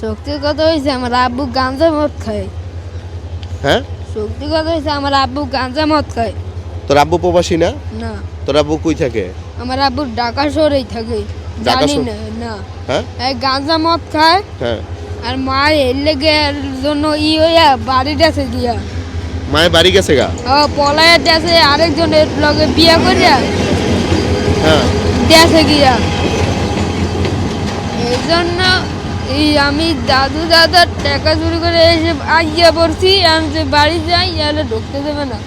শক্তির কথা হয়েছে? আমার আব্বু গাঞ্জা মদ খায়। হ্যাঁ? শক্তির কথা হয়েছে? আমার আব্বু গাঞ্জা মদ খায়। তোর আব্বু প্রবাসী না? না। তোর আব্বু কই থাকে? আমার আব্বু ঢাকা শহরেই থাকে। জানি না না। হ্যাঁ? এই গাঞ্জা মদ খায়। হ্যাঁ। আর মা এর লেগে জন্য ই হইয়া বাড়ি গেছে গিয়া। মায়ের বাড়ি গেছে গা? ও পলায়া দেশে আরেকজনের লগে বিয়া করিয়া হ্যাঁ। দেশে গিয়া। এই জন্য এই আমি দাদু দাদার টাকা চুরি করে এসে আইয়া পড়ছি আমি যে বাড়ি যাই এলে ঢুকতে দেবে না।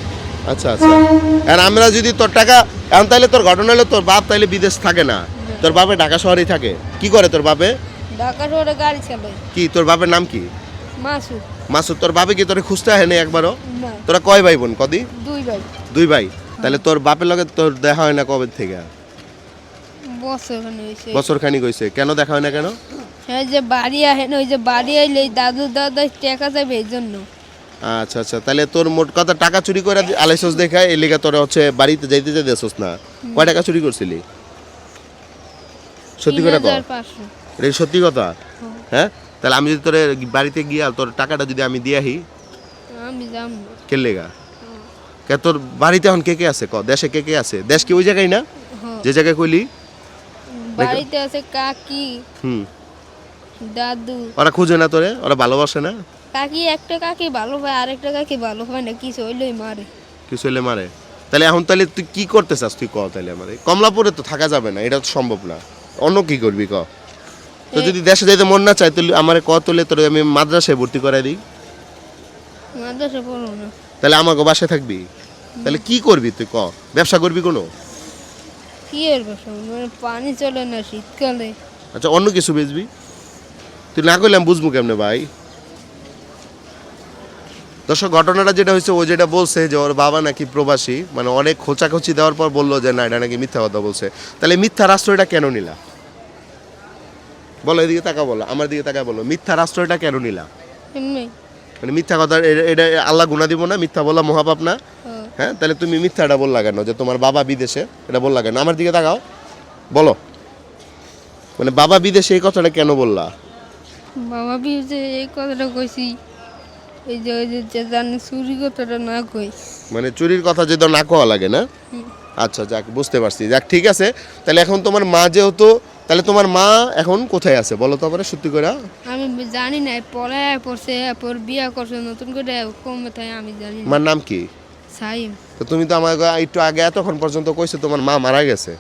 আচ্ছা আচ্ছা। আর আমরা যদি তোর টাকা এখন তাহলে তোর ঘটনা হলো তোর বাপ তাইলে বিদেশ থাকে না। তোর বাপে ঢাকা শহরেই থাকে। কি করে তোর বাপে? ঢাকা শহরে গাড়ি চালায় কি তোর বাপের নাম কি? মাসুদ। মাসুদ তোর বাপে কি তোরে খুঁজতে হয় না একবারও? না। তোরা কয় ভাই বোন কদি? দুই ভাই। দুই ভাই। তাহলে তোর বাপের লগে তোর দেখা হয় না কবে থেকে? বছর খানিক হয়েছে। কেন দেখা হয় না কেন? হ্যাঁ যে বাড়ি আহেন ওই যে বাড়ি আইলে এই দাদু দাদা টাকা যাবে এই জন্য। আচ্ছা আচ্ছা তাহলে তোর মোট কথা টাকা চুরি করে আলাইছস দেখা এই লেগে তোর হচ্ছে বাড়িতে যাইতে যাইতে দেছস না কয় টাকা চুরি করছিলি? সত্যি তিন করে কর হাজার পাঁচশো। এটা সত্যি কথা? হ্যাঁ। তাহলে আমি যদি তোর বাড়িতে গিয়া তোর টাকাটা যদি আমি দিয়ে আহি আমি যাম। কে লেগা? কে তোর বাড়িতে এখন কে কে আছে? ক দেশে কে কে আছে? দেশ কি ওই জায়গায় না? হ্যাঁ। যে জায়গায় কইলি? বাড়িতে আছে কাকি। হুম। দাদু। ওরা খুঁজে না তোরে? ওরা ভালোবাসে না? কাকি একটা কাকি ভালো পায় আরেকটা কাকি ভালো পায় না কিছু হইলেই মারে। কিছু হলে মারে। তাহলে এখন তাহলে তুই কি করতে চাস তুই ক তাহলে আমাদের কমলাপুরে তো থাকা যাবে না এটা তো সম্ভব না। অন্য কি করবি ক? তো যদি দেশে যাইতে মন না চাই তাহলে আমার ক তুলে? তোর আমি মাদ্রাসায় ভর্তি করাই দিই। মাদ্রাসা পড়ো না। তাহলে আমাকে বাসায় থাকবি? তাহলে কি করবি তুই ক? ব্যবসা করবি কোনো? কি এর বসে মানে পানি চলে না শীতকালে। আচ্ছা অন্য কিছু বেচবি? তুই না করলে আমি বুঝব কেমনে ভাই? দর্শক ঘটনাটা যেটা হয়েছে ও যেটা বলছে যে ওর বাবা নাকি প্রবাসী মানে অনেক খোঁচাখুচি দেওয়ার পর বলল যে না এটা নাকি মিথ্যা কথা বলছে। তাহলে মিথ্যা রাষ্ট্র এটা কেন নিলা? বলো এদিকে তাকা বলো আমার দিকে তাকা বলো মিথ্যা রাষ্ট্র এটা কেন নিলা? মানে মিথ্যা কথা এটা- আল্লাহ গুণা দিব না মিথ্যা বলা মহাপাপ না। হ্যাঁ। হ্যাঁ তাহলে তুমি মিথ্যাটা বললা কেন যে তোমার বাবা বিদেশে এটা বললা কেন? আমার দিকে তাকাও বলো। মানে বাবা বিদেশে এই কথাটা কেন বললা? বাবা বিয়ে এই কথাটা কইছি এই যে ওই যে যে জানি চুরি কথাটা না কই। মানে চুরির কথা যদি না কওয়া লাগে না? আচ্ছা যাক বুঝতে পারছি। যাক ঠিক আছে। তাহলে এখন তোমার মা যেহেতু তাহলে তোমার মা এখন কোথায় আছে? বলো তো আবার সত্যি করে আমি জানি না পরে পড়ছে এরপর বিয়া করছে নতুন করে কমে তাই আমি জানি না। মার নাম কি? সাইম। তো তুমি তো আমাকে একটু আগে এতক্ষণ পর্যন্ত কইছো তোমার মা মারা গেছে।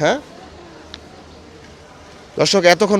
হ্যাঁ? দর্শক এতক্ষণ